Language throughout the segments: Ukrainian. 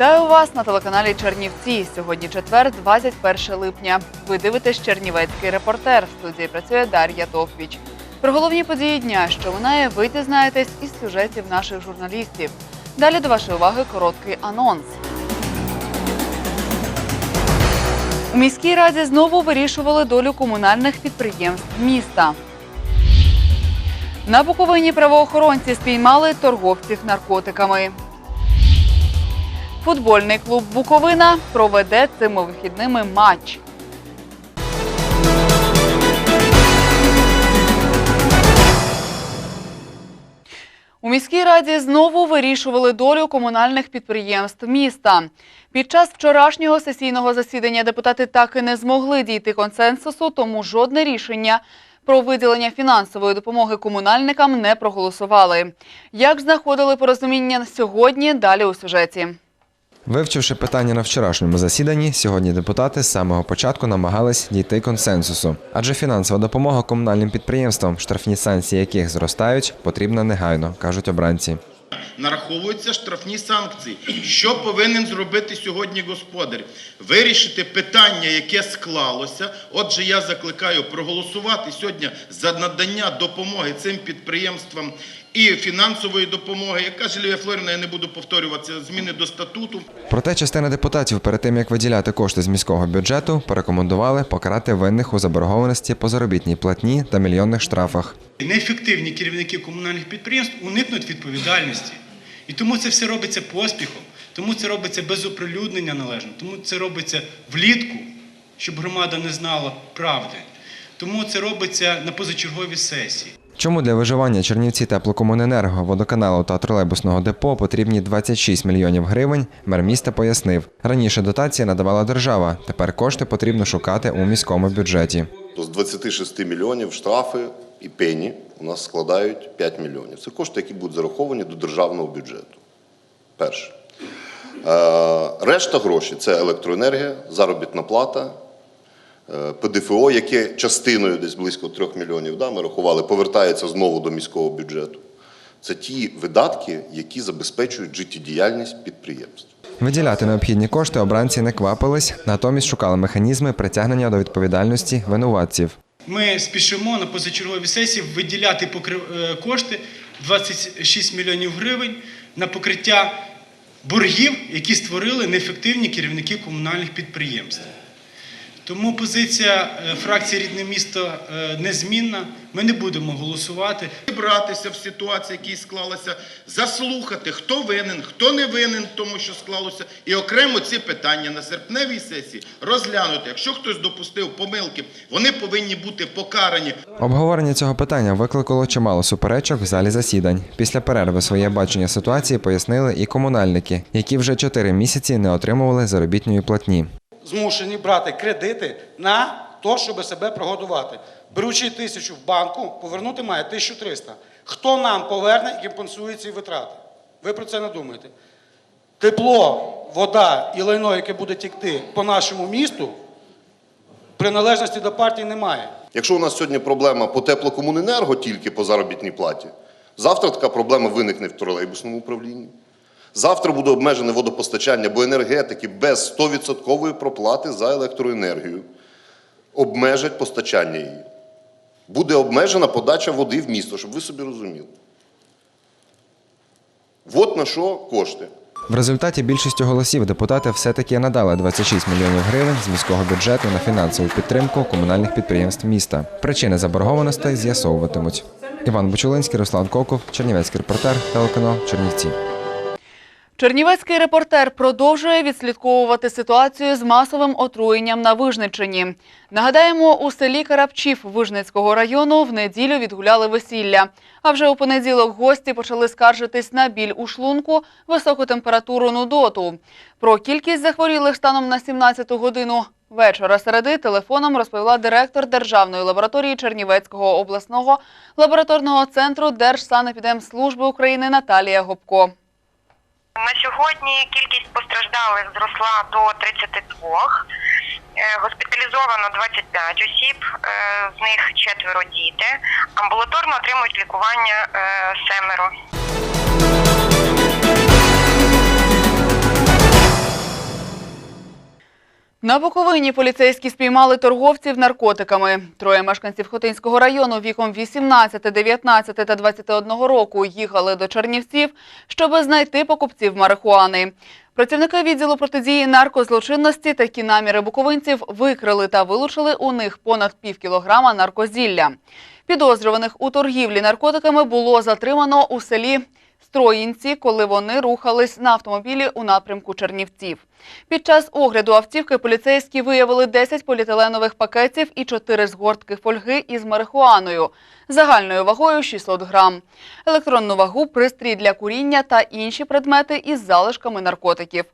Вітаю вас на телеканалі Чернівці. Сьогодні четвер, 21 липня. Ви дивитесь Чернівецький репортер. В студії працює Дар'я Тохвіч. Про головні події дня, що минає, ви дізнаєтесь із сюжетів наших журналістів. Далі до вашої уваги короткий анонс. У міській раді знову вирішували долю комунальних підприємств міста. На Буковині правоохоронці спіймали торговців наркотиками. Футбольний клуб Буковина проведе цими вихідними матч. У міській раді знову вирішували долю комунальних підприємств міста. Під час вчорашнього сесійного засідання депутати так і не змогли дійти консенсусу, тому жодне рішення про виділення фінансової допомоги комунальникам не проголосували. Як знаходили порозуміння сьогодні? Далі у сюжеті. Вивчивши питання на вчорашньому засіданні, сьогодні депутати з самого початку намагались дійти консенсусу, адже фінансова допомога комунальним підприємствам, штрафні санкції яких зростають, потрібна негайно, кажуть обранці. нараховуються штрафні санкції. Що повинен зробити сьогодні господар? Вирішити питання, яке склалося. Отже, я закликаю проголосувати сьогодні за надання допомоги цим підприємствам і фінансової допомоги. Як каже Лілія Флорівна, я не буду повторюватися зміни до статуту. Проте частина депутатів перед тим як виділяти кошти з міського бюджету, порекомендували покарати винних у заборгованості по заробітній платні та мільйонних штрафах. Неефективні керівники комунальних підприємств уникнуть відповідальності. І тому це все робиться поспіхом, тому це робиться без оприлюднення належно, тому це робиться влітку, щоб громада не знала правди. Тому це робиться на позачерговій сесії. Чому для виживання Чернівці теплокомуненерго, водоканалу та тролейбусного депо потрібні 26 мільйонів гривень, мер міста пояснив. Раніше дотації надавала держава, тепер кошти потрібно шукати у міському бюджеті. З 26 мільйонів штрафи і пені у нас складають 5 мільйонів. Це кошти, які будуть зараховані до державного бюджету. Перше. Е, решта грошей це електроенергія, заробітна плата, ПДФО, яке частиною десь близько 3 мільйонів, да, ми рахували, повертається знову до міського бюджету. Це ті видатки, які забезпечують життєдіяльність підприємств. Виділяти необхідні кошти обранці не квапились, натомість шукали механізми притягнення до відповідальності винуватців. Ми спішимо на позачерговій сесії виділяти е, кошти 26 мільйонів гривень на покриття боргів, які створили неефективні керівники комунальних підприємств. Тому позиція е, фракції Рідне місто е, незмінна. Ми не будемо голосувати. Братися в ситуації, які склалася, заслухати, хто винен, хто не винен в тому, що склалося, і окремо ці питання на серпневій сесії розглянути. Якщо хтось допустив помилки, вони повинні бути покарані. Обговорення цього питання викликало чимало суперечок в залі засідань. Після перерви своє бачення ситуації пояснили і комунальники, які вже чотири місяці не отримували заробітної платні. Змушені брати кредити на те, щоб себе прогодувати. Беручи тисячу в банку, повернути має 1300. Хто нам поверне і компенсує ці витрати? Ви про це не думаєте. Тепло, вода і лайно, яке буде тікти по нашому місту, приналежності до партії немає. Якщо у нас сьогодні проблема по теплокомуненерго тільки по заробітній платі, завтра така проблема виникне в тролейбусному управлінні. Завтра буде обмежене водопостачання, бо енергетики без 100% проплати за електроенергію обмежать постачання її. Буде обмежена подача води в місто, щоб ви собі розуміли. От на що кошти. В результаті більшістю голосів депутати все-таки надали 26 мільйонів гривень з міського бюджету на фінансову підтримку комунальних підприємств міста. Причини заборгованостей з'ясовуватимуть. Іван Бучулинський, Руслан Коков, Чернівецький репортер, телеканал Чернівці. Чернівецький репортер продовжує відслідковувати ситуацію з масовим отруєнням на Вижниччині. Нагадаємо, у селі Карапчів Вижницького району в неділю відгуляли весілля. А вже у понеділок гості почали скаржитись на біль у шлунку, високу температуру нудоту. Про кількість захворілих станом на 17-ту годину вечора середи телефоном розповіла директор Державної лабораторії Чернівецького обласного лабораторного центру Держсанепідемслужби України Наталія Гопко. На сьогодні кількість постраждалих зросла до 32. Е, Госпіталізовано 25 осіб, е, з них четверо діти. Амбулаторно отримують лікування е, семеро. На Буковині поліцейські спіймали торговців наркотиками. Троє мешканців Хотинського району віком 18, 19 та 21 року їхали до Чернівців, щоб знайти покупців марихуани. Працівники відділу протидії наркозлочинності такі наміри буковинців викрили та вилучили у них понад пів кілограма наркозілля. Підозрюваних у торгівлі наркотиками було затримано у селі Строїнці, коли вони рухались на автомобілі у напрямку Чернівців. Під час огляду автівки поліцейські виявили 10 поліетиленових пакетів і 4 згортки фольги із марихуаною загальною вагою 600 грам, електронну вагу, пристрій для куріння та інші предмети із залишками наркотиків.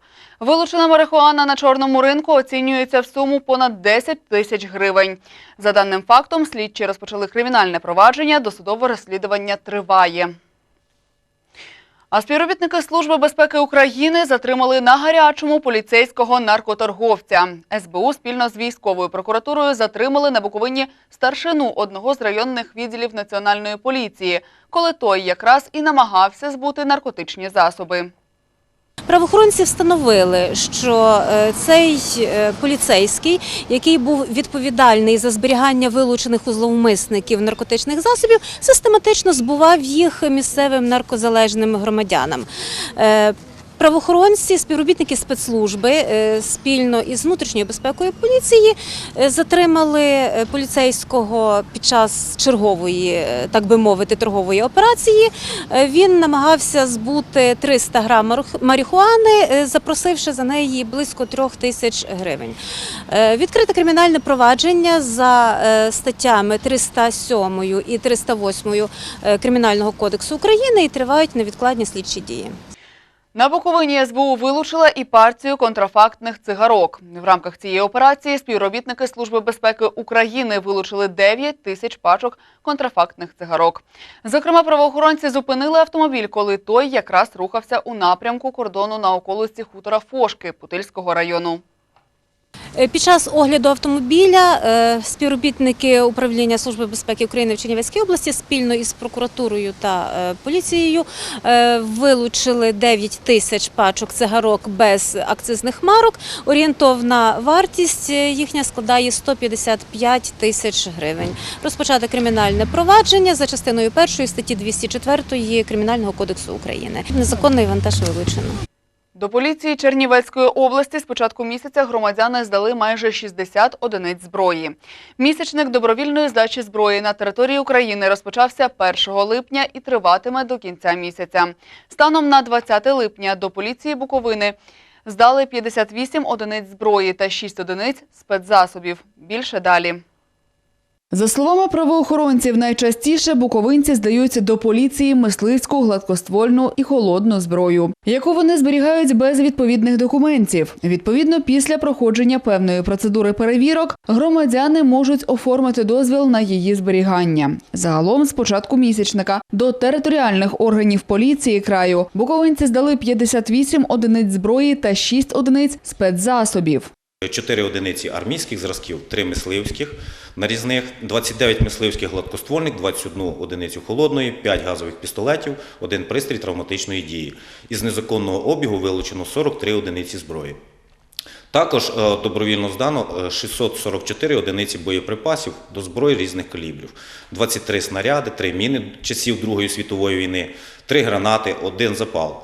Вилучена марихуана на чорному ринку оцінюється в суму понад 10 тисяч гривень. За даним фактом, слідчі розпочали кримінальне провадження, досудове розслідування триває. А співробітники Служби безпеки України затримали на гарячому поліцейського наркоторговця. СБУ спільно з військовою прокуратурою затримали на Буковині старшину одного з районних відділів національної поліції, коли той якраз і намагався збути наркотичні засоби. Правоохоронці встановили, що е, цей е, поліцейський, який був відповідальний за зберігання вилучених у зловмисників наркотичних засобів, систематично збував їх місцевим наркозалежним громадянам. Правоохоронці, співробітники спецслужби е, спільно із внутрішньою безпекою поліції е, затримали е, поліцейського під час чергової, так би мовити, торгової операції. Він намагався збути 300 грам марих- марихуани, запросивши за неї близько трьох тисяч гривень. Відкрите кримінальне провадження за статтями 307 і 308 е, Кримінального кодексу України і тривають невідкладні слідчі дії. На Буковині СБУ вилучила і партію контрафактних цигарок. В рамках цієї операції співробітники Служби безпеки України вилучили 9 тисяч пачок контрафактних цигарок. Зокрема, правоохоронці зупинили автомобіль, коли той якраз рухався у напрямку кордону на околиці хутора Фошки Путильського району. Е, Під час огляду автомобіля е, співробітники управління Служби безпеки України в Чернівецькій області спільно із прокуратурою та е, поліцією вилучили 9 тисяч пачок цигарок без акцизних марок. Орієнтовна вартість їхня складає 155 тисяч гривень. Розпочати кримінальне провадження за частиною першої статті 204 Кримінального кодексу України. Незаконний вантаж вилучено. До поліції Чернівецької області з початку місяця громадяни здали майже 60 одиниць зброї. Місячник добровільної здачі зброї на території України розпочався 1 липня і триватиме до кінця місяця. Станом на 20 липня до поліції Буковини здали 58 одиниць зброї та 6 одиниць спецзасобів. Більше далі. За словами правоохоронців, найчастіше буковинці здають до поліції мисливську, гладкоствольну і холодну зброю, яку вони зберігають без відповідних документів. Відповідно, після проходження певної процедури перевірок громадяни можуть оформити дозвіл на її зберігання. Загалом, з початку місячника до територіальних органів поліції краю буковинці здали 58 одиниць зброї та 6 одиниць спецзасобів. 4 одиниці армійських зразків, 3 мисливських нарізних, 29 мисливських гладкоствольних, 21 одиницю холодної, 5 газових пістолетів, 1 пристрій травматичної дії. Із незаконного обігу вилучено 43 одиниці зброї. Також е, добровільно здано е, 644 одиниці боєприпасів до зброї різних калібрів, 23 снаряди, 3 міни часів Другої світової війни, 3 гранати, 1 запал.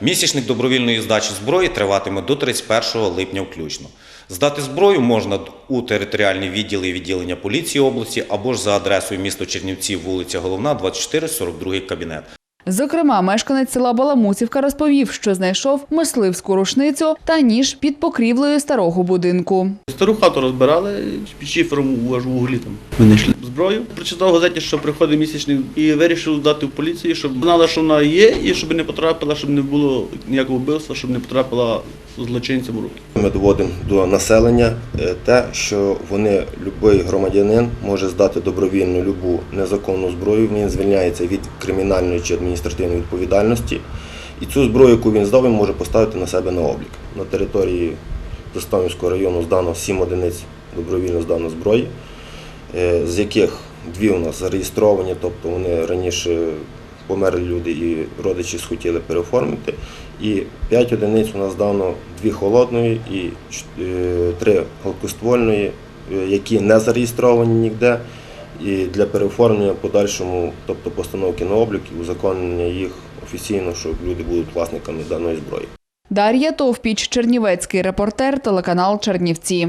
Місячник добровільної здачі зброї триватиме до 31 липня включно. Здати зброю можна у територіальні відділи і відділення поліції області або ж за адресою місто Чернівці, вулиця Головна, 24, 42 кабінет. Зокрема, мешканець села Баламусівка розповів, що знайшов мисливську рушницю та ніж під покрівлею старого будинку. Стару хату розбирали під шифером аж углі там. Ми знайшли зброю. Прочитав в газеті, що приходить місячник і вирішив дати в поліцію, щоб знала, що вона є, і щоб не потрапила, щоб не було ніякого вбивства, щоб не потрапила злочинцям руки. Ми доводимо до населення е, те, що вони, будь-який громадянин може здати добровільно любу незаконну зброю. Він звільняється від кримінальної чи адміністративної відповідальності. І цю зброю, яку він здав, він може поставити на себе на облік. На території Заставівського району здано 7 одиниць добровільно здано зброї, е, з яких дві у нас зареєстровані, тобто вони раніше померли люди і родичі схотіли переоформити. І 5 одиниць у нас здано дві холодної і е, три гладкоствольної, е, які не зареєстровані ніде. І для переоформлення подальшому, тобто постановки на облік і узаконення їх офіційно, щоб люди будуть власниками даної зброї. Дар'я Товпіч, Чернівецький репортер, телеканал Чернівці.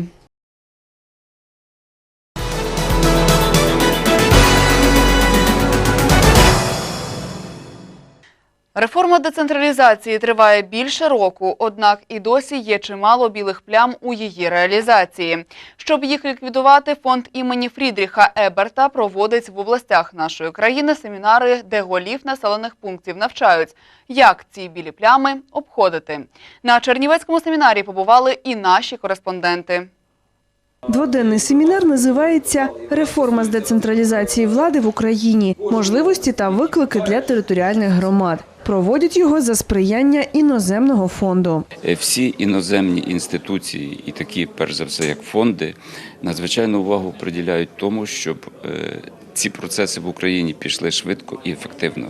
Реформа децентралізації триває більше року, однак і досі є чимало білих плям у її реалізації. Щоб їх ліквідувати, фонд імені Фрідріха Еберта проводить в областях нашої країни семінари, де голів населених пунктів навчають, як ці білі плями обходити. На Чернівецькому семінарі побували і наші кореспонденти. Дводенний семінар називається Реформа з децентралізації влади в Україні. Можливості та виклики для територіальних громад. Проводять його за сприяння іноземного фонду. Е, Всі іноземні інституції, і такі, перш за все, як фонди, надзвичайну увагу приділяють тому, щоб е, ці процеси в Україні пішли швидко і ефективно.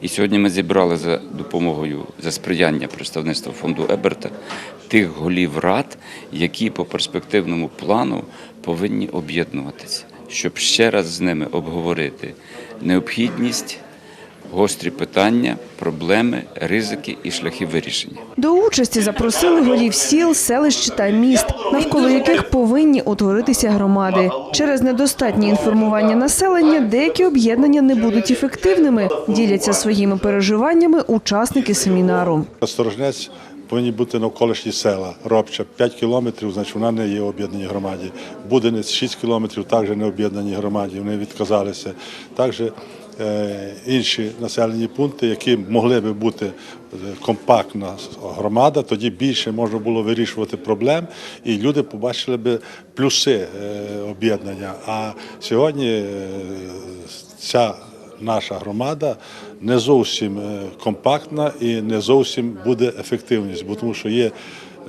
І сьогодні ми зібрали за допомогою за сприяння представництва фонду Еберта тих голів рад, які по перспективному плану повинні об'єднуватися, щоб ще раз з ними обговорити необхідність. Гострі питання, проблеми, ризики і шляхи вирішення. До участі запросили голів сіл, селищ та міст, навколо яких повинні утворитися громади. Через недостатнє інформування населення деякі об'єднання не будуть ефективними. Діляться своїми переживаннями учасники семінару. Сторожнець повинні бути навколишні села. Робча 5 кілометрів, значить вона не є в об'єднаній громаді. Буденець 6 кілометрів, також не в об'єднаній громаді, вони відказалися. Також інші населені пункти, які могли би бути е, компактна громада, тоді більше можна було вирішувати проблем, і люди побачили би плюси е, об'єднання. А сьогодні е, ця наша громада не зовсім е, компактна і не зовсім буде ефективність, бо тому що є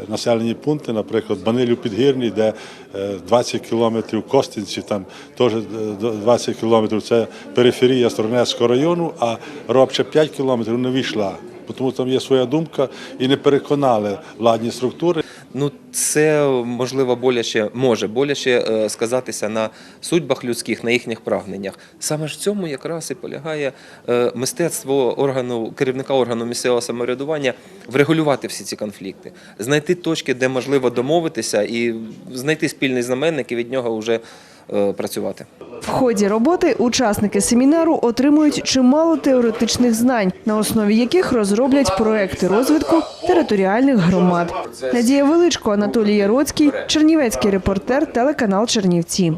населені пункти, наприклад, Банилю Підгірний, де е, 20 кілометрів Костинці, там теж е, 20 кілометрів це периферія Сторонецького району, а Робча 5 кілометрів не війшла. Тому там є своя думка і не переконали владні структури. Ну, це можливо боляче може боляче е, сказатися на судьбах людських, на їхніх прагненнях. Саме ж в цьому якраз і полягає е, мистецтво органу керівника органу місцевого самоврядування врегулювати всі ці конфлікти, знайти точки, де можливо домовитися, і знайти спільний знаменник і від нього вже працювати. В ході роботи учасники семінару отримують чимало теоретичних знань, на основі яких розроблять проекти розвитку територіальних громад. Надія Величко, Анатолій Яроцький, Чернівецький репортер, телеканал Чернівці.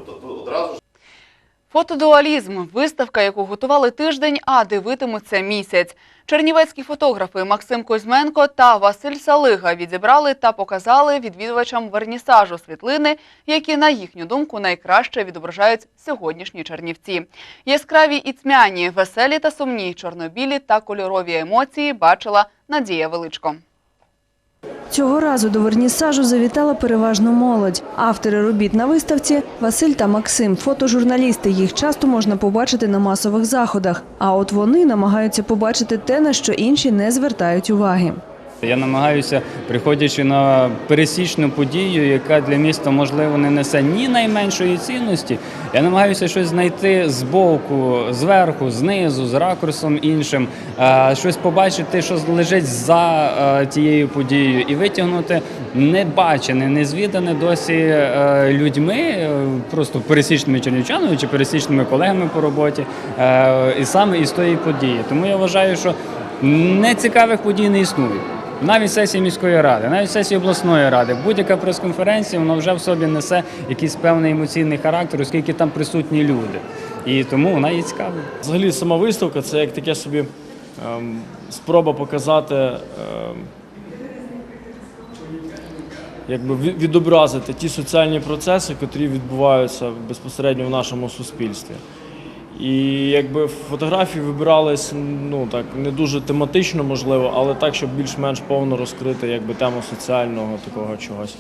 Фотодуалізм виставка, яку готували тиждень, а дивитимуться місяць. Чернівецькі фотографи Максим Кузьменко та Василь Салига відібрали та показали відвідувачам вернісажу світлини, які, на їхню думку, найкраще відображають сьогоднішні чернівці. Яскраві і тьмяні, веселі та сумні, чорнобілі та кольорові емоції бачила Надія Величко. Цього разу до вернісажу завітала переважно молодь. Автори робіт на виставці Василь та Максим, фотожурналісти. Їх часто можна побачити на масових заходах. А от вони намагаються побачити те, на що інші не звертають уваги. Я намагаюся, приходячи на пересічну подію, яка для міста можливо не несе ні найменшої цінності. Я намагаюся щось знайти з боку, зверху, знизу, з ракурсом іншим, щось побачити, що лежить за тією подією, і витягнути небачене, незвідане досі людьми, просто пересічними чернівчанами чи пересічними колегами по роботі, і саме із тої події. Тому я вважаю, що нецікавих подій не існує. Навіть сесії міської ради, навіть сесії обласної ради, будь-яка прес-конференція, вона вже в собі несе якийсь певний емоційний характер, оскільки там присутні люди. І тому вона є цікавою. Взагалі, сама виставка це як таке собі ем, спроба показати, ем, якби ві- відобразити ті соціальні процеси, які відбуваються безпосередньо в нашому суспільстві. І якби фотографії вибирались ну так не дуже тематично, можливо, але так, щоб більш-менш повно розкрити якби тему соціального такого чогось,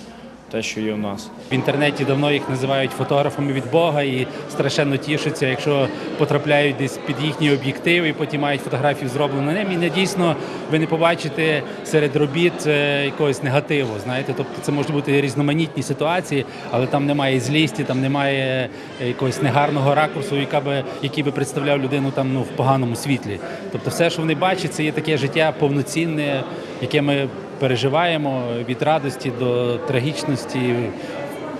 те, що є в нас. В інтернеті давно їх називають фотографами від Бога і страшенно тішаться, якщо потрапляють десь під їхні об'єктиви і потім мають фотографію зроблену ним. І не дійсно ви не побачите серед робіт е, якогось негативу. Знаєте, тобто це можуть бути різноманітні ситуації, але там немає злісті, там немає е, якогось негарного ракурсу, яка би який би представляв людину там ну в поганому світлі. Тобто, все, що вони бачать, це є таке життя повноцінне, яке ми переживаємо від радості до трагічності.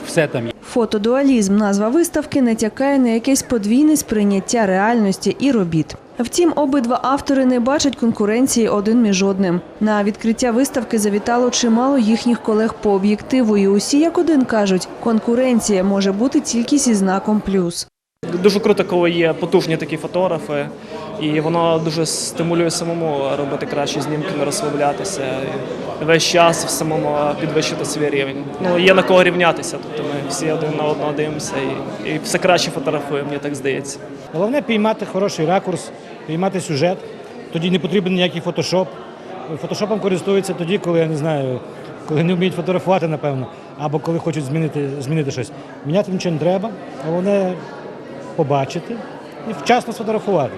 Все там є. Фотодуалізм назва виставки натякає на якесь подвійне сприйняття реальності і робіт. Втім, обидва автори не бачать конкуренції один між одним. На відкриття виставки завітало чимало їхніх колег по об'єктиву, і усі як один кажуть, конкуренція може бути тільки зі знаком плюс. Дуже круто, коли є потужні такі фотографи, і воно дуже стимулює самому робити кращі знімки, не розслаблятися. Весь час в самому підвищити свій рівень. Ну є на кого рівнятися. Тобто ми всі один на одного дивимося і, і все краще фотографуємо, мені так здається. Головне піймати хороший ракурс, піймати сюжет. Тоді не потрібен ніякий фотошоп. Фотошопом користуються тоді, коли я не знаю, коли не вміють фотографувати, напевно, або коли хочуть змінити, змінити щось. Міняти нічого не треба, головне побачити і вчасно сфотографувати.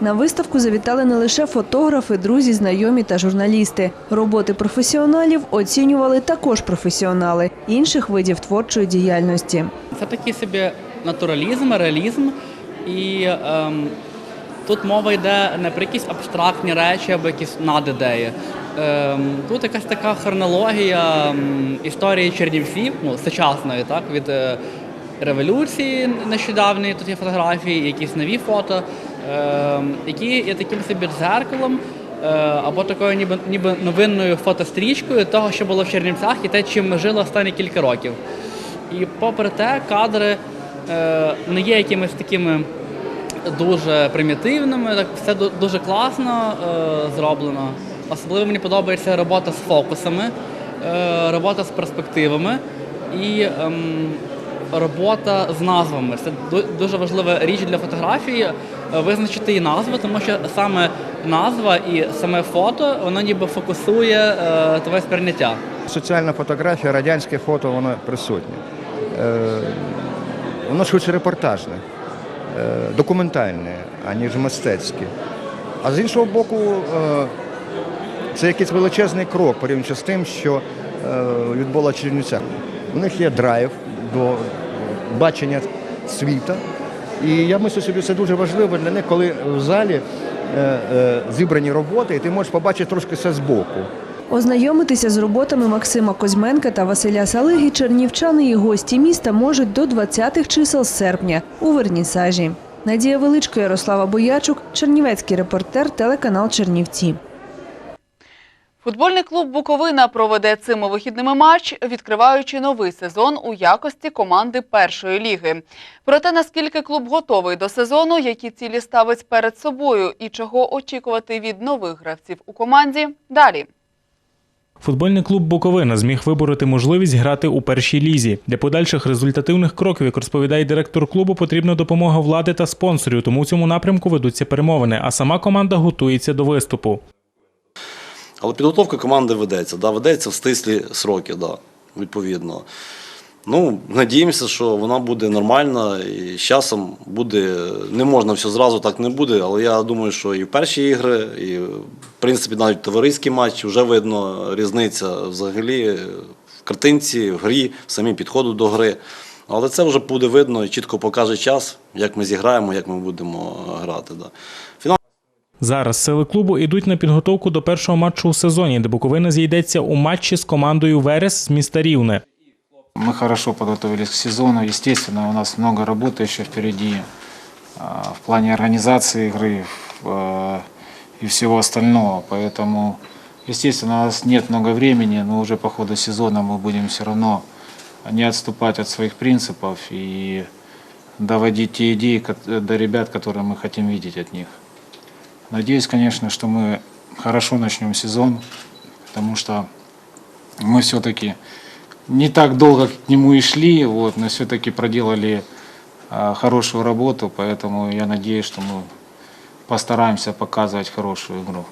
На виставку завітали не лише фотографи, друзі, знайомі та журналісти. Роботи професіоналів оцінювали також професіонали інших видів творчої діяльності. Це такий собі натуралізм, реалізм, і ем, тут мова йде не про якісь абстрактні речі або якісь надідеї. Ем, тут якась така хронологія ем, історії Чернівців, ну, сучасної, так, від е, революції нещодавньої, тут є фотографії, якісь нові фото, які є таким собі дзеркалом. е, Або такою ніби, ніби новинною фотострічкою того, що було в Чернівцях, і те, чим ми жили останні кілька років. І попри те, кадри е, не є якимись такими дуже примітивними, так все дуже класно е, зроблено. Особливо мені подобається робота з фокусами, робота з перспективами і ем, робота з назвами. Це дуже важлива річ для фотографії визначити її назву, тому що саме назва і саме фото воно ніби фокусує е, твоє сприйняття. Соціальна фотографія, радянське фото, воно присутнє. Е, воно швидше репортажне, е, документальне, аніж мистецьке. А з іншого боку, е, це якийсь величезний крок порівняно з тим, що е, відбулося в Чернівцях. У них є драйв до бачення світа. І я мислю собі, це дуже важливо для них, коли в залі е, е, зібрані роботи, і ти можеш побачити трошки все збоку. Ознайомитися з роботами Максима Козьменка та Василя Салиги чернівчани і гості міста можуть до 20-х чисел серпня у Вернісажі. Надія Величко, Ярослава Боячук, Чернівецький репортер, телеканал Чернівці. Футбольний клуб Буковина проведе цими вихідними матч, відкриваючи новий сезон у якості команди першої ліги. Про те, наскільки клуб готовий до сезону, які цілі ставить перед собою і чого очікувати від нових гравців у команді, далі. Футбольний клуб Буковина зміг вибороти можливість грати у першій лізі. Для подальших результативних кроків, як розповідає директор клубу, потрібна допомога влади та спонсорів, тому в цьому напрямку ведуться перемовини, а сама команда готується до виступу. Але підготовка команди ведеться, да, ведеться в стислі сроки, да, відповідно. Ну, надіємося, що вона буде нормальна і з часом буде. Не можна все зразу так не буде, але я думаю, що і в перші ігри, і в принципі навіть товариські матчі вже видно різниця взагалі в картинці, в грі, в самі підходу до гри. Але це вже буде видно і чітко покаже час, як ми зіграємо, як ми будемо грати. Да. Фінал Зараз сили клубу йдуть на підготовку до першого матчу у сезоні, де Буковина зійдеться у матчі з командою Верес з міста Рівне. Мы хорошо подготовились к сезону. Естественно, у нас много работы еще впереди а, в плане организации игры а, и всего остального. Поэтому, естественно, у нас нет много времени, но уже по ходу сезона мы будем все равно не отступать от своих принципов и доводить те идеи кот- до ребят, которые мы хотим видеть от них. Надеюсь, конечно, что мы хорошо начнем сезон, потому что мы все-таки не так долго к нему и шли, вот, но все-таки проделали а, хорошую работу, поэтому я надеюсь, что мы постараемся показывать хорошую игру.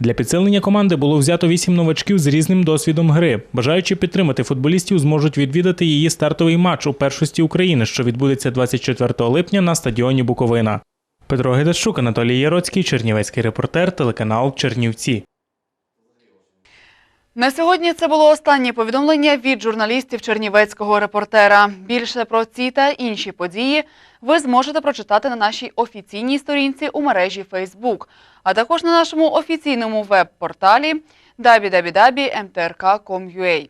Для підсилення команди було взято вісім новачків з різним досвідом гри. Бажаючи підтримати футболістів, зможуть відвідати її стартовий матч у першості України, що відбудеться 24 липня на стадіоні Буковина. Петро Гедашук, Анатолій Яроцький, Чернівецький репортер, телеканал Чернівці. На сьогодні це було останнє повідомлення від журналістів Чернівецького репортера. Більше про ці та інші події ви зможете прочитати на нашій офіційній сторінці у мережі Facebook, а також на нашому офіційному веб-порталі www.mtrk.com.ua.